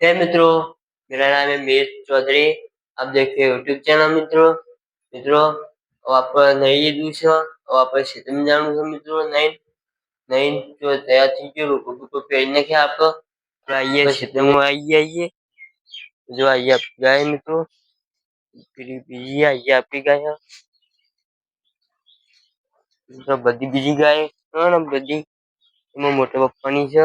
है मित्रों मेरा नाम है मीर चौधरी आप देख रहे यूट्यूब चैनल मित्रों मित्रों अब आप नई ईद છે अब આપણે ક્ષેત્રમાં જાણવું છે મિત્રો નહીં નહીં જો તૈયાર થઈ ગયો રોકો બોકો પહેરી નાખ્યા આપણે આપણે આવીએ ક્ષેત્રમાં આવીએ આવીએ જો આવીએ આપણી ગાય મિત્રો પેલી બીજી આવીએ આપણી ગાય મિત્રો બધી બીજી ગાય ત્રણ બધી એમાં મોટા પપ્પાની છે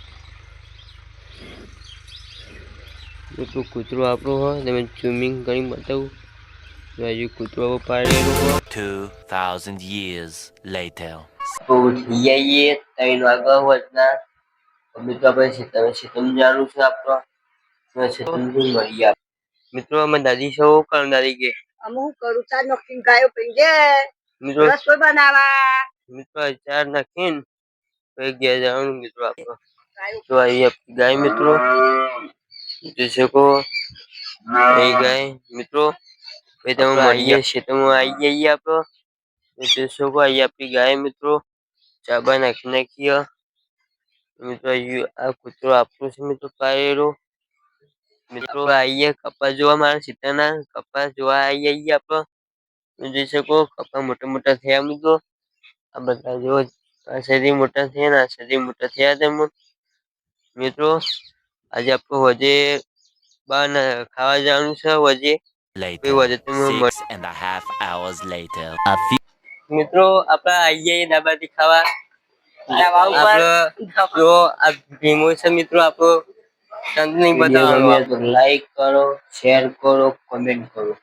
એટલું કૂતરો આપણો હોય તમે સ્વિમિંગ કરી બતાવું. હજુ કૂતરો પાડેલો હોય. 2,000 years later. તો ઉઠી આવીએ ત્રણ વાગ્યા હોતના અમે આપણે છે તમે છે તમે જાણું છે આપણો તમે છે તમને મિત્રો અમે દાદી છો કામ દાદી કે? અમે કરું? ચાર નોકરી ગાયો પડી મિત્રો રસોઈ બનાવા. મિત્રો ચાર નાખીને જવાનું મિત્રો આપણો. તો ગાય મિત્રો. જોઈ શકો એ ગાય મિત્રો પછી તમે મળીએ ખેતરમાં આવી જઈએ આપણો જોઈ શકો અહીં આપણી ગાય મિત્રો ચાબા નાખી નાખીએ મિત્રો આ કૂતરો આપણું છે મિત્રો પાડેલો મિત્રો આવીએ કપા જોવા મારા સીતાના કપા જોવા આવી આવીએ આપણે જોઈ શકો કપા મોટા મોટા થયા મિત્રો. આ બધા જો આ મોટા થયા ને આ મોટા થયા તેમ મિત્રો આજે આપણે વજે બહાર ખાવા જવાનું છે વજે Later. was it? Six and a half hours later. A few મિત્રો આપણે આવી જઈએ દાબાથી ખાવા આપણે જો આ ભીમો છે મિત્રો આપણો ચંદ નહીં બતાવવાનો લાઈક કરો શેર કરો કોમેન્ટ કરો